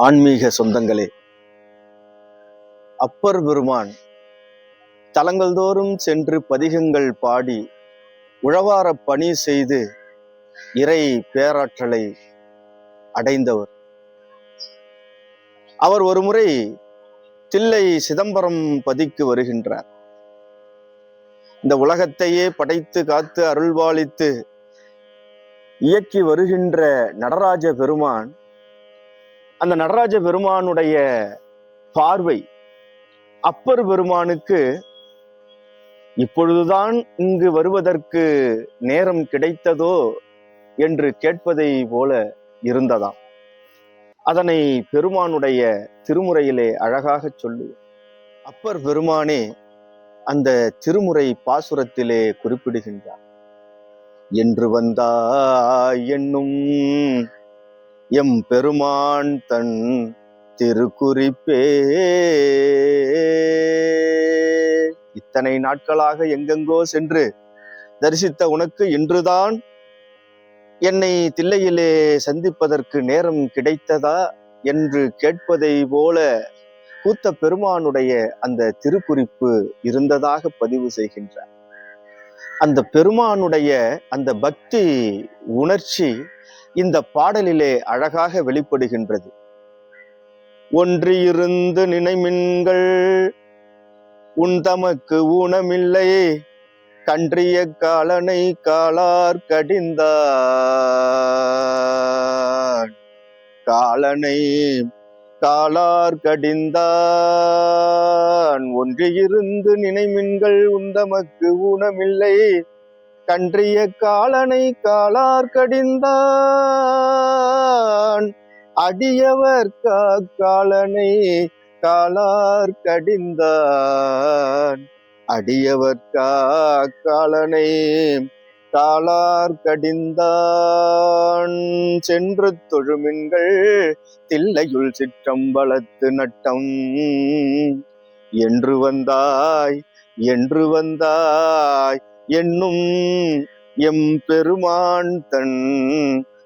ஆன்மீக சொந்தங்களே. அப்பர் பெருமான் தலங்கள் தோறும் சென்று பதிகங்கள் பாடி உழவார பணி செய்து இறை பேராற்றலை அடைந்தவர். அவர் ஒருமுறை தில்லை சிதம்பரம் பதிக்கு வருகின்றார். இந்த உலகத்தையே படைத்து காத்து அருள்வாளித்து இயக்கி வருகின்ற நடராஜ பெருமான் அந்த நடராஜ பெருமானுடைய பார்வை அப்பர் பெருமானுக்கு இப்பொழுதுதான் இங்கு வருவதற்கு நேரம் கிடைத்ததோ என்று கேட்பதை போல இருந்ததாம். அதனை பெருமானுடைய திருமுறையிலே அழகாக சொல்லுவோம். அப்பர் பெருமானே அந்த திருமுறை பாசுரத்திலே குறிப்பிடுகின்றார். என்று வந்தா என்னும் எம் பெருமான் தன் திருக்குறிப்பே. இத்தனை நாட்களாக எங்கெங்கோ சென்று தரிசித்த உனக்கு இன்றுதான் என்னை தில்லையிலே சந்திப்பதற்கு நேரம் கிடைத்ததா என்று கேட்பதை போல கூத்த பெருமானுடைய அந்த திருக்குறிப்பு இருந்ததாக பதிவு செய்கின்றார். அந்த பெருமானுடைய அந்த பக்தி உணர்ச்சி இந்த பாடலிலே அழகாக வெளிப்படுகின்றது. ஒன்றியிருந்து நினைமின்கள் உன் தமக்கு ஊனமில்லை கன்றிய காலனை காலார் கடிந்தான் காலனை காலார் கடிந்தான் ஒன்றியிருந்து நினைமின்கள் உந்தமக்கு ஊனமில்லை கன்றிய காலனை காலார் கடிந்தான். அடியவர் காலனை காலார் கடிந்தான். அடியவர் காலனை காலார் கடிந்தான். சென்று தொழுமின்கள் தில்லையுள் சிற்றம்பலத்து நட்டம். என்று வந்தாய் என்று வந்தாய் என்னும் எம் பெருமான் தன்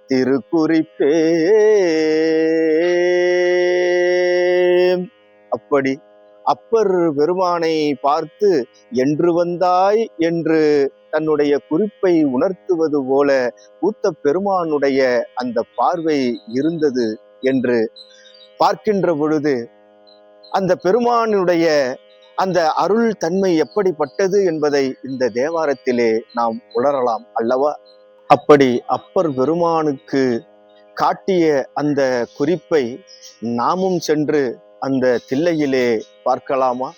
திருக்குறிப்பே. அப்படி அப்பர் பெருமானை பார்த்து என்று வந்தாய் என்று தன்னுடைய குறிப்பை உணர்த்துவது போல கூத்த பெருமானுடைய அந்த பார்வை இருந்தது என்று பார்க்கின்ற பொழுது அந்த பெருமானுடைய அந்த அருள் தன்மை எப்படிப்பட்டது என்பதை இந்த தேவாரத்திலே நாம் உணரலாம் அல்லவா? அப்படி அப்பர் பெருமானுக்கு காட்டிய அந்த குறிப்பை நாமும் சென்று அந்த தில்லையிலே பார்க்கலாமா?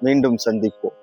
மீண்டும் சந்திப்போம்.